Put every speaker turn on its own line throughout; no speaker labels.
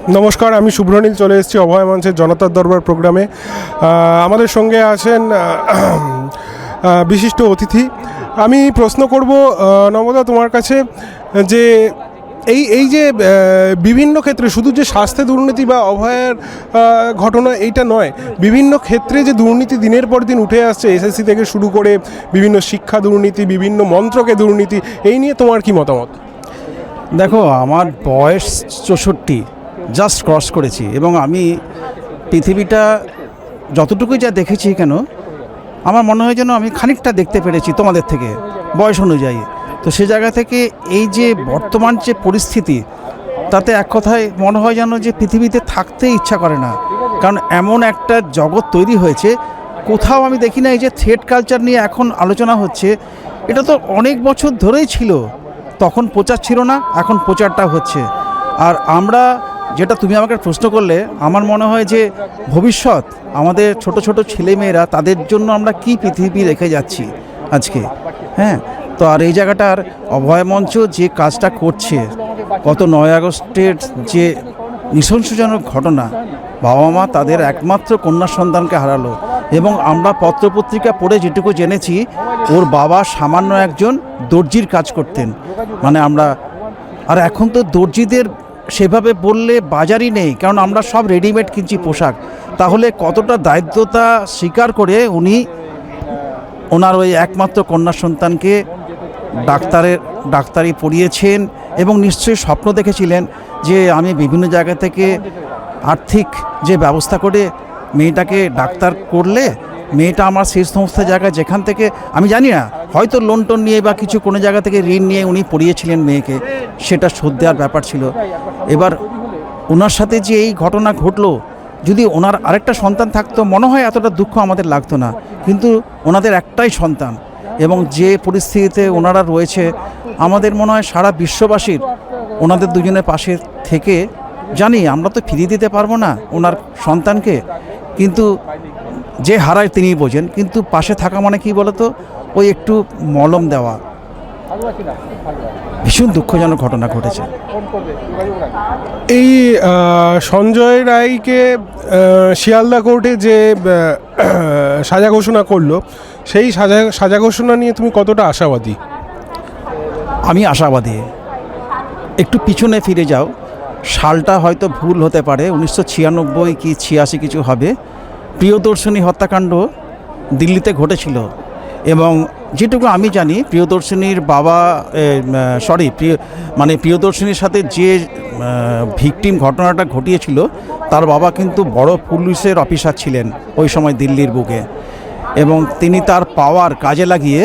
নমস্কার, আমি শুভ্রনীল, চলে এসেছি অভয় মঞ্চের জনতার দরবার প্রোগ্রামে। আমাদের সঙ্গে আছেন বিশিষ্ট অতিথি। আমি প্রশ্ন করব নবদা, তোমার কাছে যে এই এই যে বিভিন্ন ক্ষেত্রে শুধু যে স্বাস্থ্যে দুর্নীতি বা অভয়ের ঘটনা এইটা নয়, বিভিন্ন ক্ষেত্রে যে দুর্নীতি দিনের পর দিন উঠে আসছে, এসএসসি থেকে শুরু করে বিভিন্ন শিক্ষা দুর্নীতি, বিভিন্ন মন্ত্রকে দুর্নীতি, এই নিয়ে তোমার কি মতামত?
দেখো, আমার বয়স চৌষট্টি। জাস্ট ক্রস করেছি এবং আমি পৃথিবীটা যতটুকুই যা দেখেছি কেন, আমার মনে হয় যেন আমি খানিকটা দেখতে পেরেছি তোমাদের থেকে, বয়স অনুযায়ী। তো সে জায়গা থেকে এই যে বর্তমান যে পরিস্থিতি, তাতে এক কথায় মনে হয় যেন যে পৃথিবীতে থাকতে ইচ্ছা করে না। কারণ এমন একটা জগৎ তৈরি হয়েছে, কোথাও আমি দেখি না এই যে থ্রেড কালচার নিয়ে এখন আলোচনা হচ্ছে। এটা তো অনেক বছর ধরেই ছিল, তখন প্রচার ছিল না, এখন প্রচারটা হচ্ছে। আর আমরা যেটা তুমি আমাকে প্রশ্ন করলে, আমার মনে হয় যে ভবিষ্যৎ আমাদের ছোট ছোট ছেলেমেয়েরা তাদের জন্য আমরা কি পৃথিবী রেখে যাচ্ছি আজকে হ্যাঁ? তো আর এই জায়গাটার অভয় মঞ্চ যে কাজটা করছে, গত নয় আগস্টের যে নৃশংসজনক ঘটনা, বাবা মা তাদের একমাত্র কন্যা সন্তানকে হারালো এবং আমরা পত্রপত্রিকা পড়ে যেটুকু জেনেছি, ওর বাবা সামান্য একজন দর্জির কাজ করতেন। মানে আমরা, আর এখন তো দর্জিদের সেভাবে বললে বাজারই নেই, কারণ আমরা সব রেডিমেড কিনছি পোশাক। তাহলে কতটা দায়িত্বতা স্বীকার করে উনি ওনার ওই একমাত্র কন্যা সন্তানকে ডাক্তারের ডাক্তারি পড়িয়েছেন এবং নিশ্চয়ই স্বপ্ন দেখেছিলেন যে আমি বিভিন্ন জায়গা থেকে আর্থিক যে ব্যবস্থা করে মেয়েটাকে ডাক্তার করলে মেয়েটা আমার সেই সমস্ত জায়গায় যেখান থেকে, আমি জানি না, হয়তো লোন টোন নিয়ে বা কিছু কোনো জায়গা থেকে ঋণ নিয়ে উনি পড়িয়েছিলেন মেয়েকে, সেটা শোধ দেওয়ার ব্যাপার ছিল। এবার ওনার সাথে যে এই ঘটনা ঘটলো, যদি ওনার আরেকটা সন্তান থাকতো, মনে হয় এতটা দুঃখ আমাদের লাগতো না। কিন্তু ওনাদের একটাই সন্তান এবং যে পরিস্থিতিতে ওনারা রয়েছে, আমাদের মনে হয় সারা বিশ্ববাসীর ওনাদের দুজনের পাশে থেকে, জানি আমরা তো ফিরিয়ে দিতে পারব না ওনার সন্তানকে, কিন্তু যে হারায় তিনি বোঝেন কিন্তু পাশে থাকা মানে কি বলতো? ওই একটু মলম দেওয়া। ভীষণ দুঃখজনক ঘটনা ঘটেছে।
এই সঞ্জয় রায়কে শিয়ালদা কোর্টে যে সাজা ঘোষণা করল সেই সাজা সাজা ঘোষণা নিয়ে তুমি কতটা আশাবাদী?
আমি আশাবাদী। একটু পিছনে ফিরে যাও। সালটা হয়তো ভুল হতে পারে উনিশশো ছিয়ানব্বই কি ছিয়াশি কিছু হবে। প্রিয়দর্শনী হত্যাকাণ্ড দিল্লিতে ঘটেছিল এবং যেটুকু আমি জানি, প্রিয়দর্শনীর বাবা সরি প্রিয় মানে প্রিয়দর্শনীর সাথে যে ভিকটিম ঘটনাটা ঘটিয়েছিল, তার বাবা কিন্তু বড় পুলিশের অফিসার ছিলেন ওই সময় দিল্লির বুকে। এবং তিনি তার পাওয়ার কাজে লাগিয়ে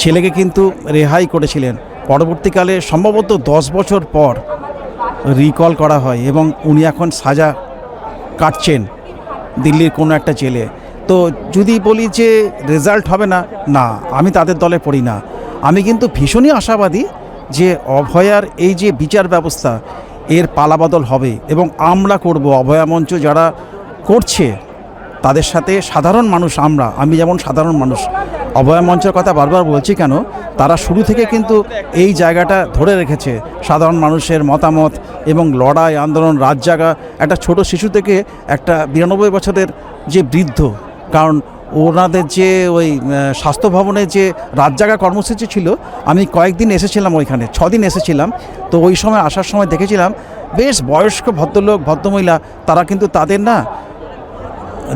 ছেলেকে কিন্তু রেহাই করেছিলেন। পরবর্তীকালে সম্ভবত দশ বছর পর রিকল করা হয় এবং উনি এখন সাজা কাটছেন। দিল্লির কোনো একটা জেলে। তো যদি বলি যে রেজাল্ট হবে না না, আমি তাদের দলে পড়ি না। আমি কিন্তু ভীষণই আশাবাদী যে অভয়ার এই যে বিচার ব্যবস্থা, এর পালাবদল হবে এবং আমরা করব অভয়া মঞ্চ যারা করছে তাদের সাথে সাধারণ মানুষ আমরা, আমি যেমন সাধারণ মানুষ অভয় মঞ্চের কথা বারবার বলছি কেন, তারা শুরু থেকে কিন্তু এই জায়গাটা ধরে রেখেছে। সাধারণ মানুষের মতামত এবং লড়াই, আন্দোলন রাত জাগা একটা ছোট শিশু থেকে একটা বিরানব্বই বছরের যে বৃদ্ধ, কারণ ওনাদের যে ওই স্বাস্থ্য ভবনে যে রাত জাগা কর্মসূচি ছিল, আমি কয়েকদিন এসেছিলাম ওইখানে, ছদিন এসেছিলাম, তো ওই সময় আসার সময় দেখেছিলাম, বেশ বয়স্ক ভদ্রলোক, ভদ্রমহিলা, তারা কিন্তু তাদের না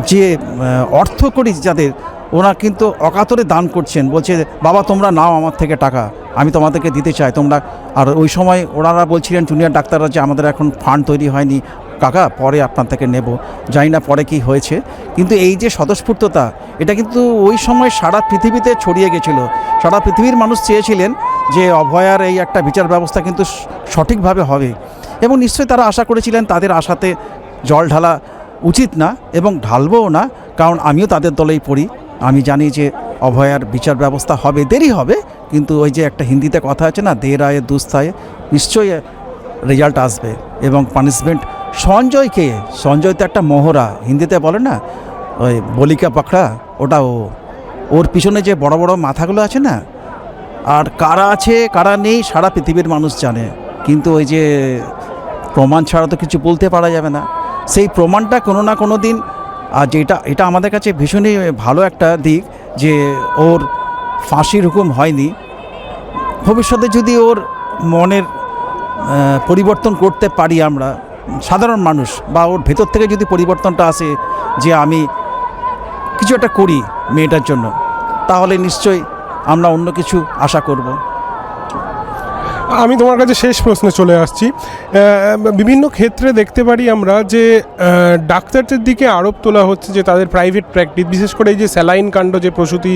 যে আহ, অর্থ করি যাদের ওরা কিন্তু অকাতরে দান করছেন। বলছে বাবা তোমরা নাও আমার থেকে টাকা। আমি তোমাদেরকে দিতে চাই। তোমরা আর ওই সময় ওনারা বলছিলেন জুনিয়র ডাক্তাররা যে আমাদের এখন ফান্ড তৈরি হয়নি কাকা পরে আপনার থেকে নেব। জানি না পরে কি হয়েছে। কিন্তু এই যে স্বতঃস্ফূর্ততা এটা কিন্তু ওই সময় সারা পৃথিবীতে ছড়িয়ে গেছিল। সারা পৃথিবীর মানুষ চেয়েছিলেন যে অভয়ার এই একটা বিচার ব্যবস্থা কিন্তু সঠিকভাবে হবে। এবং নিশ্চয়ই তারা আশা করেছিলেন তাদের আশাতে জল ঢালা উচিত না এবং ঢালবও না, কারণ আমিও তাদের দলেই পড়ি। আমি জানি যে অভয়ার বিচার ব্যবস্থা হবে, দেরি হবে, কিন্তু ওই যে একটা হিন্দিতে কথা আছে না দের আয়ে দুস্থায়ে নিশ্চয়ই রেজাল্ট আসবে। এবং পানিশমেন্ট সঞ্জয়কে সঞ্জয় তো একটা মোহরা হিন্দিতে বলে না, ওই বলিকা পাখড়া, ওটা ও। ওর পিছনে যে বড় বড় মাথাগুলো আছে না, আর কারা আছে, কারা নেই, সারা পৃথিবীর মানুষ জানে। কিন্তু ওই যে প্রমাণ ছাড়া তো কিছু বলতে পারা যাবে না। সেই প্রমাণটা কোনো না কোনো দিন, আর যেটা, এটা আমাদের কাছে ভীষণই ভালো একটা দিক যে ওর ফাঁসির হুকুম হয়নি। ভবিষ্যতে যদি ওর মনের পরিবর্তন করতে পারি আমরা, সাধারণ মানুষ, বা ওর ভেতর থেকে যদি পরিবর্তনটা আসে যে আমি কিছু একটা করি মেয়েটার জন্য, তাহলে নিশ্চয়ই আমরা অন্য কিছু আশা করব।
আমি তোমার কাছে শেষ প্রশ্নে চলে আসছি। বিভিন্ন ক্ষেত্রে দেখতে পারি আমরা যে ডাক্তারদের দিকে আরোপ তোলা হচ্ছে যে তাদের প্রাইভেট প্র্যাকটিস বিশেষ করে এই যে স্যালাইন কাণ্ড যে প্রসূতি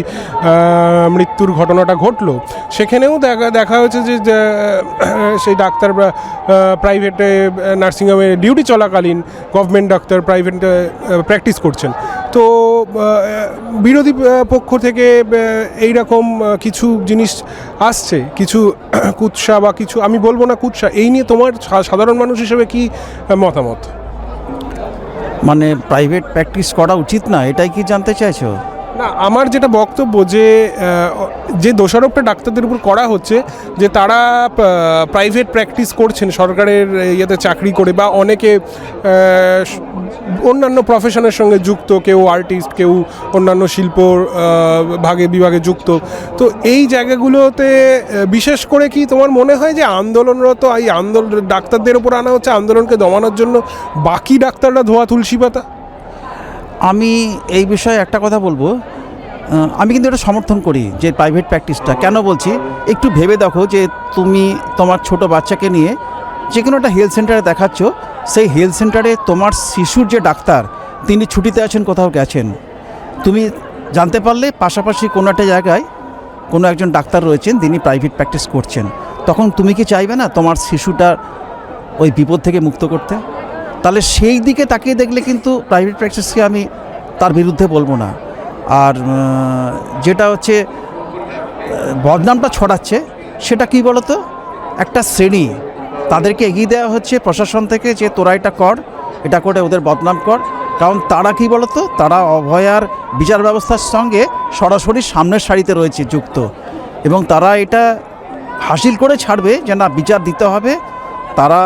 মৃত্যুর ঘটনাটা ঘটলো, সেখানেও দেখা দেখা হয়েছে যে সেই ডাক্তার প্রাইভেটে নার্সিংহোমে ডিউটি চলাকালীন গভর্নমেন্ট ডাক্তার প্রাইভেট প্র্যাকটিস করছেন। তো বিরোধী পক্ষ থেকে এই রকম কিছু জিনিস আসছে, কিছু কুৎসা বা কিছু, আমি বলব না কুৎসা, এই নিয়ে তোমার সাধারণ মানুষ হিসেবে কি মতামত?
মানে প্রাইভেট প্র্যাকটিস করা উচিত না, এটাই কি জানতে চাইছো?
না, আমার যেটা বক্তব্য যে যে দোষারোপটা ডাক্তারদের উপর করা হচ্ছে, যে তারা প্রাইভেট প্র্যাকটিস করছেন, সরকারের ইয়েতে চাকরি করে বা অনেকে অন্যান্য প্রফেশনের সঙ্গে যুক্ত, কেউ আর্টিস্ট কেউ অন্যান্য শিল্প ভাগে, বিভাগে যুক্ত। তো এই জায়গাগুলোতে বিশেষ করে কি তোমার মনে হয় যে আন্দোলনরত, এই আন্দোলন ডাক্তারদের উপর আনা হচ্ছে আন্দোলনকে দমানোর জন্য বাকি ডাক্তাররা ধোয়া তুলসী পাতা?
আমি এই বিষয়ে একটা কথা বলব। আমি কিন্তু এটা সমর্থন করি যে প্রাইভেট প্র্যাকটিসটা কেন বলছি? একটু ভেবে দেখো যে তুমি তোমার ছোট বাচ্চাকে নিয়ে যে কোনো একটা হেলথ সেন্টারে দেখাচ্ছ, সেই হেলথ সেন্টারে তোমার শিশুর যে ডাক্তার, তিনি ছুটিতে আছেন, কোথাও গেছেন। তুমি জানতে পারলে পাশাপাশি কোনো একটা জায়গায় কোনো একজন ডাক্তার রয়েছেন, তিনি প্রাইভেট প্র্যাকটিস করছেন। তখন তুমি কি চাইবে না তোমার শিশুটার ওই বিপদ থেকে মুক্ত করতে? তাহলে সেই দিকে তাকিয়ে দেখলে কিন্তু প্রাইভেট প্র্যাকটিসকে আমি তার বিরুদ্ধে বলব না। আর যেটা হচ্ছে বদনামটা ছড়াচ্ছে, সেটা কি বলতো? একটা শ্রেণি, তাদেরকে এগিয়ে দেওয়া হচ্ছে প্রশাসন থেকে যে তোরা এটা কর, এটা করে ওদের বদনাম কর। কারণ তারা কি বলতো? তারা অভয়ার বিচার ব্যবস্থার সঙ্গে সরাসরি সামনের সারিতে রয়েছে, যুক্ত। এবং তারা এটা হাসিল করে ছাড়বে যে না, বিচার দিতে হবে। তারা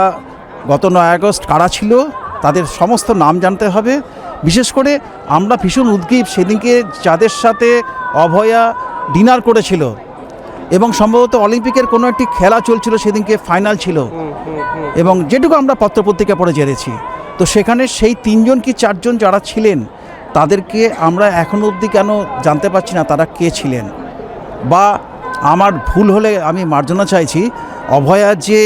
গত নয় আগস্ট কারা ছিল তাদের সমস্ত নাম জানতে হবে। বিশেষ করে আমরা ভীষণ উদ্গ্রীব সেদিনকে যাদের সাথে অভয়া ডিনার করেছিল এবং সম্ভবত অলিম্পিকের কোনো একটি খেলা চলছিল সেদিনকে ফাইনাল ছিল। এবং যেটুকু আমরা পত্রপত্রিকা পড়ে জেনেছি তো সেখানে সেই তিনজন কি চারজন যারা ছিলেন তাদেরকে আমরা এখনও অবধি কেন জানতে পারছি না তারা কে ছিলেন? বা আমার ভুল হলে আমি মার্জনা চাইছি অভয়ার যে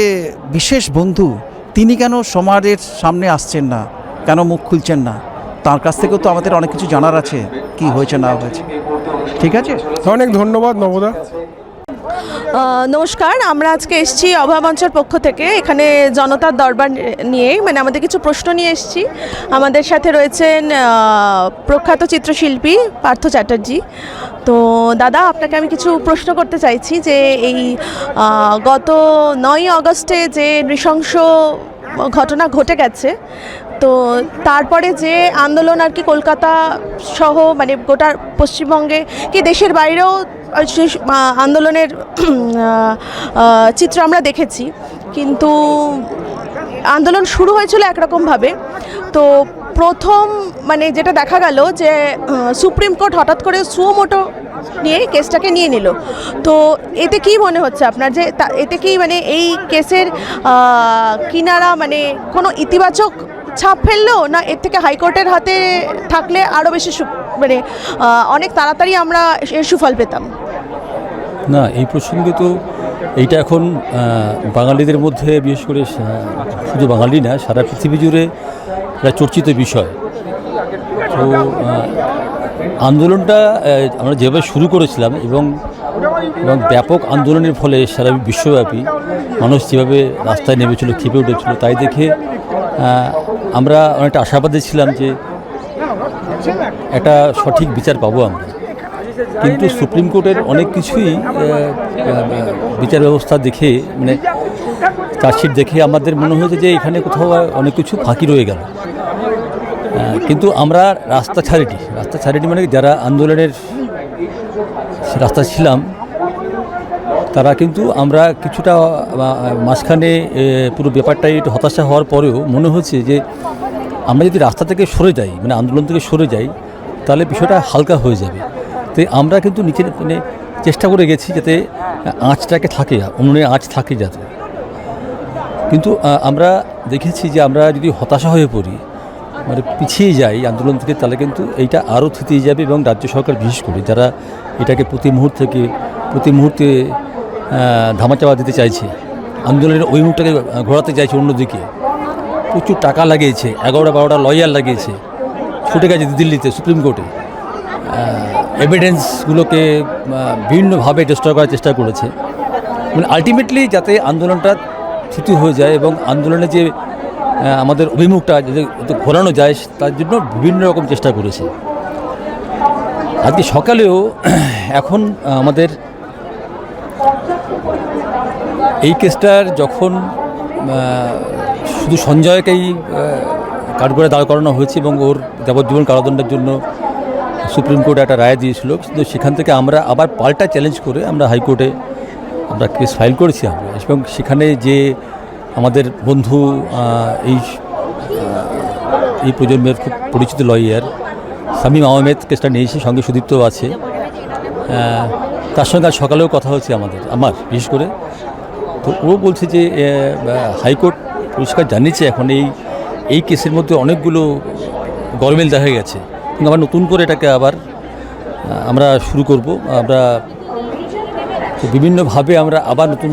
বিশেষ বন্ধু তিনি কেন সমাজের সামনে আসছেন না? কেন মুখ খুলছেন না? তার কাছ থেকেও তো আমাদের অনেক কিছু জানার আছে কি হয়েছে না হয়েছে। ঠিক আছে?
অনেক ধন্যবাদ নবদা।
নমস্কার আমরা আজকে এসেছি অভয় মঞ্চের পক্ষ থেকে। এখানে জনতার দরবার নিয়ে মানে আমাদের কিছু প্রশ্ন নিয়ে এসেছি। আমাদের সাথে রয়েছেন প্রখ্যাত চিত্রশিল্পী পার্থ চ্যাটার্জি। তো দাদা, আপনাকে আমি কিছু প্রশ্ন করতে চাইছি যে এই গত নয় অগস্টে যে নৃশংস ঘটনা ঘটে গেছে, তো তারপরে যে আন্দোলন আর কি কলকাতা সহ মানে গোটা পশ্চিমবঙ্গে কি দেশের বাইরেও আন্দোলনের চিত্র আমরা দেখেছি। কিন্তু আন্দোলন শুরু হয়েছিল একরকমভাবে। তো প্রথম মানে যেটা দেখা গেল যে সুপ্রিম কোর্ট হঠাৎ করে সুমোটো নিয়ে কেসটাকে নিয়ে নিল। তো এতে কি মনে হচ্ছে আপনার যে এতে কি মানে এই কেসের কিনারা মানে কোনো ইতিবাচক ছাপ ফেলল না এর থেকে হাইকোর্টের হাতে থাকলে আরও বেশি মানে অনেক তাড়াতাড়ি আমরা এর সুফল পেতাম?
না, এই প্রসঙ্গে তো এইটা এখন বাঙালিদের মধ্যে বিশেষ করে শুধু বাঙালি না, সারা পৃথিবী জুড়ে একটা চর্চিত বিষয়। তো আন্দোলনটা আমরা যেভাবে শুরু করেছিলাম এবং এবং ব্যাপক আন্দোলনের ফলে সারা বিশ্বব্যাপী মানুষ যেভাবে রাস্তায় নেমেছিল, খেপে উঠেছিল, তাই দেখে আমরা অনেকটা আশাবাদী ছিলাম যে একটা সঠিক বিচার পাবো আমরা। কিন্তু সুপ্রিম কোর্টের অনেক কিছুই বিচার ব্যবস্থা দেখে মানে চার্জশিট দেখে আমাদের মনে হয়েছে যে এখানে কোথাও অনেক কিছু ফাঁকি রয়ে গেল। কিন্তু আমরা রাস্তা ছাড়িনি। রাস্তা ছাড়িনি মানে যারা আন্দোলনের রাস্তা ছিলাম, তারা কিন্তু আমরা কিছুটা মাঝখানে পুরো ব্যাপারটাই একটু হতাশা হওয়ার পরেও মনে হচ্ছে যে, আমরা যদি রাস্তা থেকে সরে যাই মানে আন্দোলন থেকে সরে যাই, তাহলে বিষয়টা হালকা হয়ে যাবে। তো আমরা কিন্তু নিচের মানে চেষ্টা করে গেছি যাতে আঁচটাকে থাকে, উনুনে আঁচ থাকে যাতে। কিন্তু আমরা দেখেছি যে আমরা যদি হতাশা হয়ে পড়ি মানে পিছিয়ে যায় আন্দোলন থেকে, তাহলে কিন্তু এইটা আরও থিতিয়ে যাবে এবং রাজ্য সরকার বিশেষ করে যারা এটাকে প্রতি মুহূর্ত থেকে, প্রতি মুহূর্তে ধামাচাপা দিতে চাইছে, আন্দোলনের ওই মুখটাকে ঘোরাতে চাইছে অন্যদিকে। প্রচুর টাকা লাগিয়েছে, এগারোটা বারোটা লয়ার লাগিয়েছে, ছুটে গেছে দিল্লিতে, সুপ্রিম কোর্টে। এভিডেন্সগুলোকে বিভিন্নভাবে ডিস্ট্রয় করার চেষ্টা করেছে। মানে আলটিমেটলি যাতে আন্দোলনটা থিতু হয়ে যায় এবং আন্দোলনে যে আমাদের অভিমুখটা যদি ঘোরানো যায়, তার জন্য বিভিন্ন রকম চেষ্টা করেছে। আজকে সকালেও এখন আমাদের এই কেসটার যখন শুধু সঞ্জয়কেই কাঠগড়ে দাঁড় করানো হয়েছে এবং ওর যাবজ্জীবন কারাদণ্ডের জন্য সুপ্রিম কোর্ট একটা রায় দিয়েছিল, কিন্তু সেখান থেকে আমরা আবার পাল্টা চ্যালেঞ্জ করে আমরা হাইকোর্টে আমরা কেস ফাইল করেছি আমরা। এবং সেখানে যে আমাদের বন্ধু এই এই প্রজন্মের খুব পরিচিত লয়ার সামিম আহমেদ কেসটা নিয়েছি, সঙ্গে সুদীপ্তও আছে। তার সঙ্গে আজ সকালেও কথা হচ্ছে আমাদের, আমার, বিশেষ করে। তো ও বলছে যে হাইকোর্ট পরিষ্কার জানিয়েছে এখন এই এই কেসের মধ্যে অনেকগুলো গরমিল দেখা গেছে। কিন্তু আবার নতুন করে এটাকে আবার আমরা শুরু করব। আমরা বিভিন্নভাবে আমরা আবার নতুন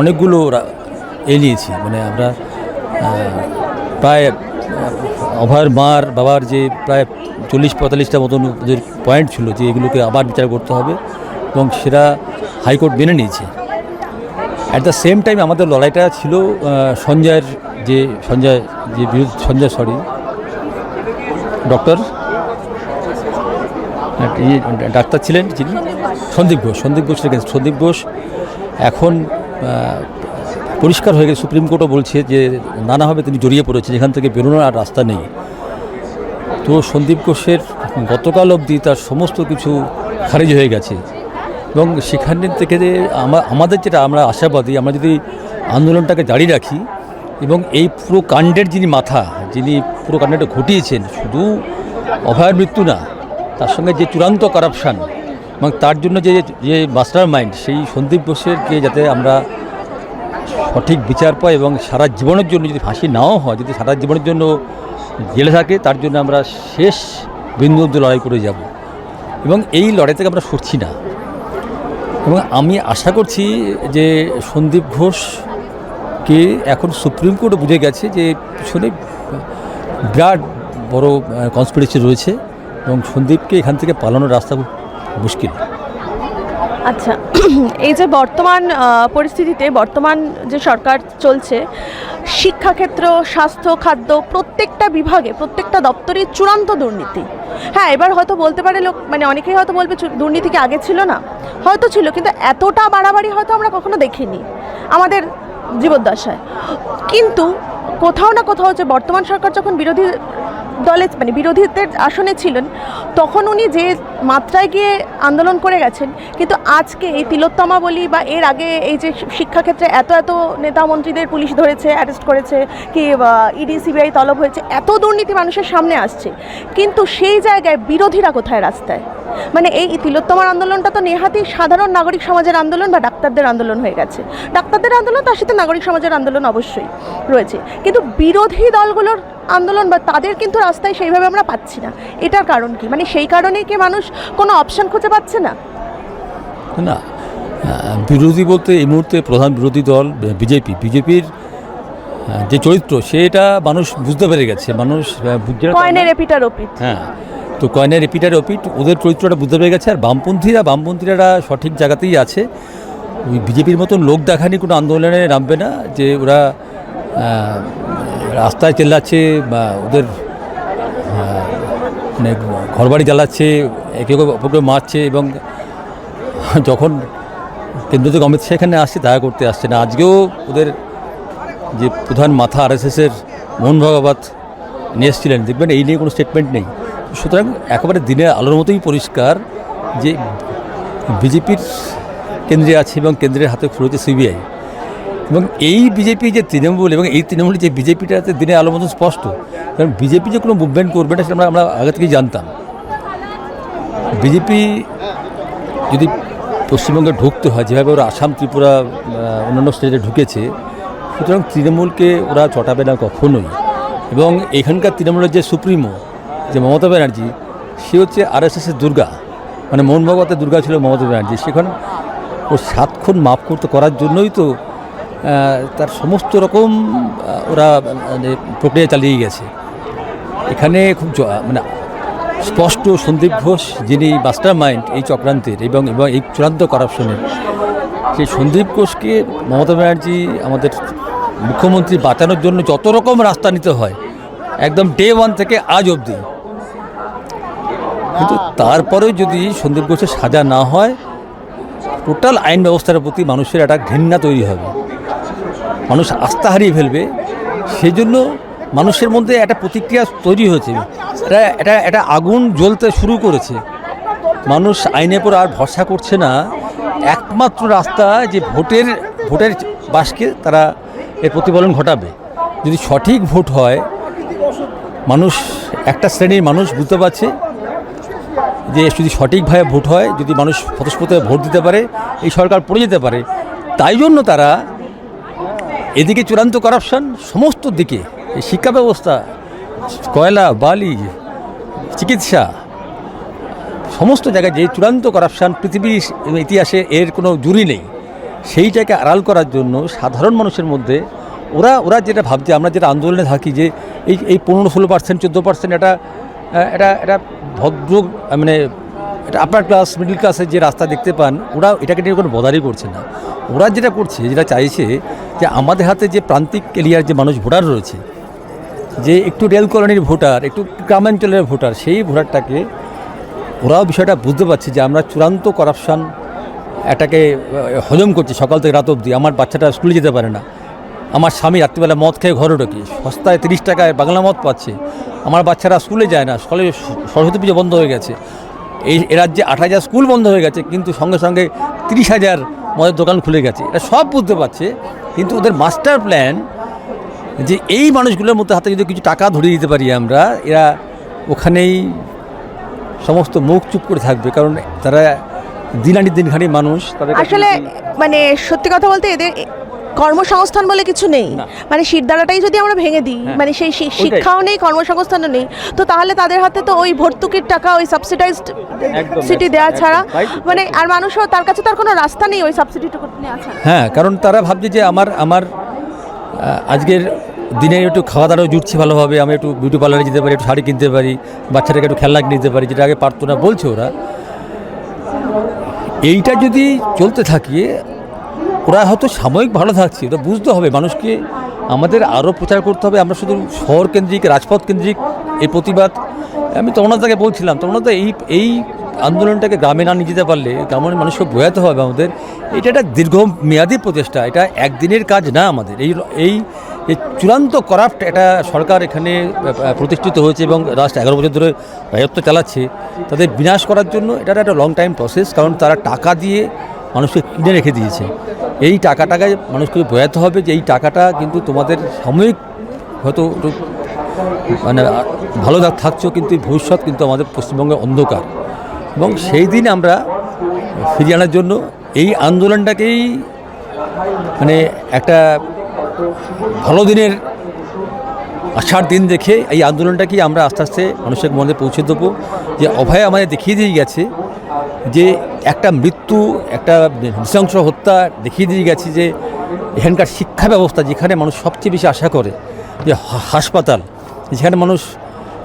অনেকগুলো এ নিয়েছি মানে আমরা প্রায় অভয়ের মার বাবার যে প্রায় চল্লিশ পঁয়তাল্লিশটা মতন ওদের পয়েন্ট ছিল যে এগুলোকে আবার বিচার করতে হবে এবং সেটা হাইকোর্ট মেনে নিয়েছে অ্যাট দ্য সেম টাইম আমাদের লড়াইটা ছিল সঞ্জয়ের যে সঞ্জয় যে বিরুদ্ধ সঞ্জয় সরি ডক্টর ইয়ে, ডাক্তার ছিলেন যিনি সন্দীপ ঘোষ সন্দীপ against। সন্দীপ ঘোষ এখন পরিষ্কার হয়ে গেছে। সুপ্রিম কোর্টও বলছে যে নানাভাবে তিনি জড়িয়ে পড়েছেন, এখান থেকে বেরোনোর আর রাস্তা নেই। তো সন্দীপ ঘোষের গতকাল অবধি তার সমস্ত কিছু খারিজ হয়ে গেছে। এবং সেখান থেকে যে আমাদের যেটা আমরা আশাবাদী, আমরা যদি আন্দোলনটাকে জারি রাখি এবং এই পুরো কাণ্ডের যিনি মাথা, যিনি পুরো কাণ্ডটা ঘটিয়েছেন, শুধু অভয়ের মৃত্যু না, তার সঙ্গে যে চূড়ান্ত কারাপশান এবং তার জন্য যে যে মাস্টার মাইন্ড সেই সন্দীপ ঘোষেরকে যাতে আমরা সঠিক বিচার পাই এবং সারা জীবনের জন্য যদি ফাঁসি নাও হয়, যদি সারা জীবনের জন্য জেলে থাকে, তার জন্য আমরা শেষ বিন্দু লড়াই করে যাব। এবং এই লড়াই থেকে আমরা সরছি না। এবং আমি আশা করছি যে সন্দীপ ঘোষকে এখন সুপ্রিম কোর্টও বুঝে গেছে যে পিছনে বিরাট বড় কনস্পিরেসি রয়েছে এবং সন্দীপকে এখান থেকে পালানোর রাস্তা মুশকিল।
আচ্ছা এই যে বর্তমান পরিস্থিতিতে বর্তমান যে সরকার চলছে, শিক্ষাক্ষেত্র, স্বাস্থ্য, খাদ্য, প্রত্যেকটা বিভাগে, প্রত্যেকটা দপ্তরে চূড়ান্ত দুর্নীতি। হ্যাঁ এবার হয়তো বলতে পারে লোক মানে অনেকেই হয়তো বলবে দুর্নীতি কি আগে ছিল না? হয়তো ছিল, কিন্তু এতটা বাড়াবাড়ি হয়তো আমরা কখনো দেখিনি আমাদের জীবদ্দশায়। কিন্তু কোথাও না কোথাও যে বর্তমান সরকার যখন বিরোধী দলে মানে বিরোধীদের আসনে ছিলেন, তখন উনি যে মাত্রায় গিয়ে আন্দোলন করে গেছেন, কিন্তু আজকে এই তিলোত্তমা বলি বা এর আগে এই যে শিক্ষাক্ষেত্রে এত এত নেতা মন্ত্রীদের পুলিশ ধরেছে, অ্যারেস্ট করেছে, কি ইডি, সিবিআই তলব হয়েছে, এত দুর্নীতি মানুষের সামনে আসছে, কিন্তু সেই জায়গায় বিরোধীরা কোথায় রাস্তায়? মানে এই তিলোত্তমার আন্দোলনটা তো নেহাতি সাধারণ নাগরিক সমাজের আন্দোলন বা ডাক্তারদের আন্দোলন হয়ে গেছে। ডাক্তারদের আন্দোলন তার সাথে নাগরিক সমাজের আন্দোলন অবশ্যই রয়েছে। কিন্তু বিরোধী দলগুলোর আন্দোলন বা তাদের কিন্তু রাস্তায় সেইভাবে আমরা পাচ্ছি না। এটার কারণ কি? মানে সেই কারণেই কি মানুষ কোনো অপশন খুঁজে পাচ্ছে না?
না বিরোধী বলতে এই মুহূর্তে প্রধান বিরোধী দল বিজেপি। বিজেপির যে চরিত্র সেটা মানুষ বুঝতে পেরে গেছে। মানুষ না তা।
কয়েনের এপিটার ওপিট
ওদের চরিত্রটা বুঝতে পেরে গেছে, আর বামপন্থীরা বামপন্থীরা সঠিক জায়গাতেই আছে ওই বিজেপির মতন লোক দেখানি কোনো আন্দোলনে নামবে না, যে ওরা রাস্তায় চেল্লাচ্ছে বা ওদের মানে ঘরবাড়ি জ্বালাচ্ছে, একে একে অপরকে মারছে এবং যখন কেন্দ্র থেকে অমিত শাহ এখানে আসছে দেখা করতে আসছে না আজকেও ওদের যে প্রধান মাথা আরএসএসের মোহন ভাগবত নিয়ে এসেছিলেন, দেখবেন এই নিয়ে কোনো স্টেটমেন্ট নেই সুতরাং একেবারে দিনের আলোর মতোই পরিষ্কার যে বিজেপির কেন্দ্রে আছে এবং কেন্দ্রের হাতে রয়েছে সিবিআই। এবং এই বিজেপি যে তৃণমূল এবং এই তৃণমূল যে বিজেপিটাতে দিনে আলো মতন স্পষ্ট। কারণ বিজেপি যে কোনো মুভমেন্ট করবে না সেটা আমরা আমরা আগে থেকেই জানতাম। বিজেপি যদি পশ্চিমবঙ্গে ঢুকতে হয়, যেভাবে ওরা আসাম, ত্রিপুরা অন্যান্য স্টেটে ঢুকেছে, সুতরাং তৃণমূলকে ওরা চটাবে না কখনোই। এবং এখানকার তৃণমূলের যে সুপ্রিমো যে মমতা ব্যানার্জি, সে হচ্ছে আর আরএসএসের দুর্গা। মানে মোহন ভগবতের দুর্গা ছিল মমতা ব্যানার্জি। সেখানে ও সাতক্ষণ মাপ করতে করার জন্যই তো তার সমস্ত রকম ওরা মানে প্রক্রিয়া চালিয়ে গেছে। এখানে খুব মানে স্পষ্ট সন্দীপ ঘোষ, যিনি মাস্টার মাইন্ড এই চক্রান্তের এবং এবং এই চূড়ান্ত করাপশনের, সেই সন্দীপ ঘোষকে মমতা ব্যানার্জি আমাদের মুখ্যমন্ত্রী বাঁচানোর জন্য যত রকম রাস্তা নিতে হয়, একদম ডে ওয়ান থেকে আজ অবধি কিন্তু তারপরেও যদি সন্দীপ ঘোষের সাজা না হয় টোটাল আইন ব্যবস্থার প্রতি মানুষের একটা ঘৃণা তৈরি হবে। মানুষ আস্থা হারিয়ে ফেলবে। সেই জন্য মানুষের মধ্যে একটা প্রতিক্রিয়া তৈরি হয়েছে। এটা এটা একটা আগুন জ্বলতে শুরু করেছে। মানুষ আইনের উপর আর ভরসা করছে না। একমাত্র রাস্তা যে ভোটের ভোটের বাসকে তারা এর প্রতিফলন ঘটাবে। যদি সঠিক ভোট হয় মানুষ একটা শ্রেণির মানুষ বুঝতে পারছে যে যদি সঠিকভাবে ভোট হয় যদি মানুষ স্বতঃস্ফূর্ত ভোট দিতে পারে এই সরকার পড়ে যেতে পারে তাই জন্য তারা এদিকে চূড়ান্ত করাপশন সমস্ত দিকে এই শিক্ষা ব্যবস্থা কয়লা বালি চিকিৎসা সমস্ত জায়গায় যে চূড়ান্ত করাপশান পৃথিবীর ইতিহাসে এর কোনো জুরি নেই সেইটাকে আড়াল করার জন্য সাধারণ মানুষের মধ্যে ওরা ওরা যেটা ভাবছে আমরা যেটা আন্দোলনে থাকি যে এই এই পনেরো ষোলো পার্সেন্ট চোদ্দ পার্সেন্ট আহ, এটা এটা ভদ্র মানে এটা আপার ক্লাস মিডিল ক্লাসের যে রাস্তা দেখতে পান, ওরা এটাকে নিয়ে কোনো বদারই করছে না। ওরা যেটা করছে, যেটা চাইছে, যে আমাদের হাতে যে প্রান্তিক এরিয়ার যে মানুষ ভোটার রয়েছে, যে একটু রেল কলোনির ভোটার, একটু গ্রামাঞ্চলের ভোটার, সেই ভোটারটাকে ওরাও বিষয়টা বুঝতে পারছে যে আমরা চূড়ান্ত করাপশান এটাকে হজম করছি সকাল থেকে রাত অবধি। আমার বাচ্চাটা স্কুলে যেতে পারে না। আমার স্বামী রাত্রিবেলা মদ খেয়ে ঘরে ঢোকে। সস্তায় তিরিশ টাকায় বাংলা মদ পাচ্ছে। আমার বাচ্চারা স্কুলে যায় না স্কুলে সরস্বতী পুজো বন্ধ হয়ে গেছে। এই এ রাজ্যে আট হাজার স্কুল বন্ধ হয়ে গেছে কিন্তু সঙ্গে সঙ্গে তিরিশ হাজার মদের দোকান খুলে গেছে। এটা সব বুঝতে পারছে কিন্তু ওদের মাস্টার প্ল্যান যে এই মানুষগুলোর মধ্যে হাতে যদি কিছু টাকা ধরিয়ে দিতে পারি আমরা এরা ওখানেই সমস্ত মুখ চুপ করে থাকবে কারণ তারা দিন দিনখানি মানুষ তাদের
আসলে মানে সত্যি কথা বলতে এদের কর্মসংস্থান বলে কিছু নেই। মানে শিরদাঁড়াটাই যদি আমরা ভেঙে দিই
হ্যাঁ,
মানে সেই শিক্ষাও নেই কর্মসংস্থানও নেই। তো তাহলে তাদের হাতে তো ওই ভর্তুকির টাকা ওই সাবসিডাইজড সিটি দেওয়া ছাড়া মানে আর মানুষও তার কাছে তার কোনো রাস্তা নেই ওই সাবসিডিটুকু নেওয়া ছাড়া।
হ্যাঁ কারণ তারা ভাবছে যে আমার আমার আজকের দিনে একটু খাওয়া দাওয়াও জুটছে ভালোভাবে আমি একটু বিউটি পার্লারে যেতে পারি একটু শাড়ি কিনতে পারি বাচ্চাটাকে একটু খেলনা কিনে দিতে পারি যেটা আগে পারতো না বলছে ওরা। এইটা যদি চলতে থাকে ওরা হয়তো সাময়িক ভালো থাকছে ওটা বুঝতে হবে। মানুষকে আমাদের আরও প্রচার করতে হবে। আমরা শুধু শহর কেন্দ্রিক রাজপথ কেন্দ্রিক এই প্রতিবাদ। আমি তমনাদাকে বলছিলাম তমনাদা এই এই আন্দোলনটাকে গ্রামে না নিয়ে যেতে পারলে গ্রামের মানুষকে বোঝাতে হবে আমাদের। এটা একটা দীর্ঘ মেয়াদী প্রচেষ্টা, এটা একদিনের কাজ না আমাদের। এই এই চূড়ান্ত করাপ্ট একটা সরকার এখানে প্রতিষ্ঠিত হয়েছে এবং লাস্ট এগারো বছর ধরে রাজত্ব চালাচ্ছে। তাদের বিনাশ করার জন্য এটা একটা লং টাইম প্রসেস কারণ তারা টাকা দিয়ে মানুষকে কিনে রেখে দিয়েছে। এই টাকাটাকে মানুষকে বোঝাতে হবে যে এই টাকাটা কিন্তু তোমাদের সাময়িক হয়তো মানে ভালো থাকছো, কিন্তু ভবিষ্যৎ কিন্তু আমাদের পশ্চিমবঙ্গের অন্ধকার। এবং সেই দিন আমরা ফিরিয়ে আনার জন্য এই আন্দোলনটাকেই মানে একটা ভালো দিনের আসার দিন দেখে এই আন্দোলনটাকেই আমরা আস্তে আস্তে মানুষের মনে পৌঁছে দেবো। যে অভয় আমাদের দেখিয়ে দিয়ে গেছে যে একটা মৃত্যু, একটা নৃশংস হত্যা দেখিয়ে দিয়ে গেছে যে এখানকার শিক্ষা ব্যবস্থা যেখানে মানুষ সবচেয়ে বেশি আশা করে, যে হাসপাতাল, যেখানে মানুষ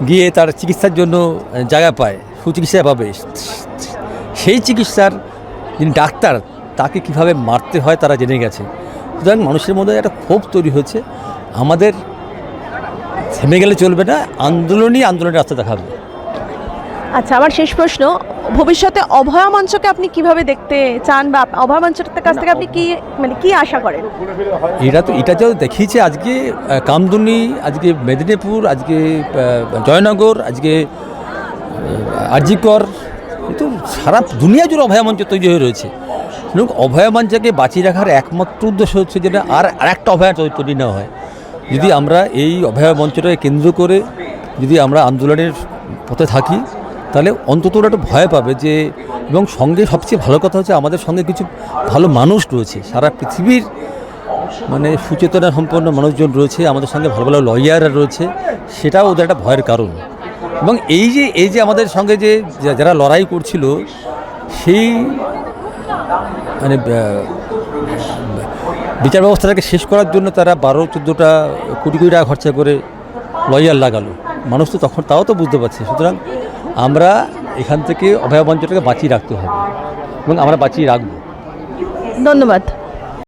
গিয়ে তার চিকিৎসার জন্য জায়গা পায়, সুচিকিৎসা পাবে, সেই চিকিৎসার যিনি ডাক্তার, তাকে কীভাবে মারতে হয় তারা জেনে গেছে। সুতরাং মানুষের মধ্যে একটা ক্ষোভ তৈরি হয়েছে। আমাদের থেমে গেলে চলবে না, আন্দোলনই আন্দোলনের রাস্তা দেখাবে।
আচ্ছা আমার শেষ প্রশ্ন। ভবিষ্যতে অভয়া মঞ্চকে আপনি কীভাবে দেখতে চান বা অভয়া মঞ্চটার কাছ থেকে আপনি কি মানে কি আশা করেন?
এটা তো এটা যা দেখিয়েছে আজকে কামদুনি আজকে মেদিনীপুর আজকে জয়নগর আজকে আরজিকর। এ তো সারা দুনিয়া জুড়ে অভয়া মঞ্চ তৈরি হয়ে রয়েছে। এবং অভয়া মঞ্চকে বাঁচিয়ে রাখার একমাত্র উদ্দেশ্য হচ্ছে যেটা আর আরেকটা অভয়া তৈরি না হয়। যদি আমরা এই অভয়া মঞ্চটাকে কেন্দ্র করে যদি আমরা আন্দোলনের পথে থাকি তাহলে অন্তত ওরা একটু ভয় পাবে যে, এবং সঙ্গে সবচেয়ে ভালো কথা হচ্ছে আমাদের সঙ্গে কিছু ভালো মানুষ রয়েছে। সারা পৃথিবীর মানে সুচেতনা সম্পন্ন মানুষজন রয়েছে, আমাদের সঙ্গে ভালো ভালো লয়াররা রয়েছে, সেটাও ওদের একটা ভয়ের কারণ। এবং এই যে এই যে আমাদের সঙ্গে যে যারা লড়াই করছিল, সেই মানে বিচার ব্যবস্থাটাকে শেষ করার জন্য তারা বারো, চোদ্দোটা কোটি কোটি টাকা খরচা করে লয়ার লাগালো। মানুষ তো তখন, তাও তো বুঝতে পারছে। সুতরাং আমরা এখান থেকে অভয় মঞ্চটাকে বাঁচিয়ে রাখতে হবে এবং আমরা বাঁচিয়ে রাখব।
ধন্যবাদ।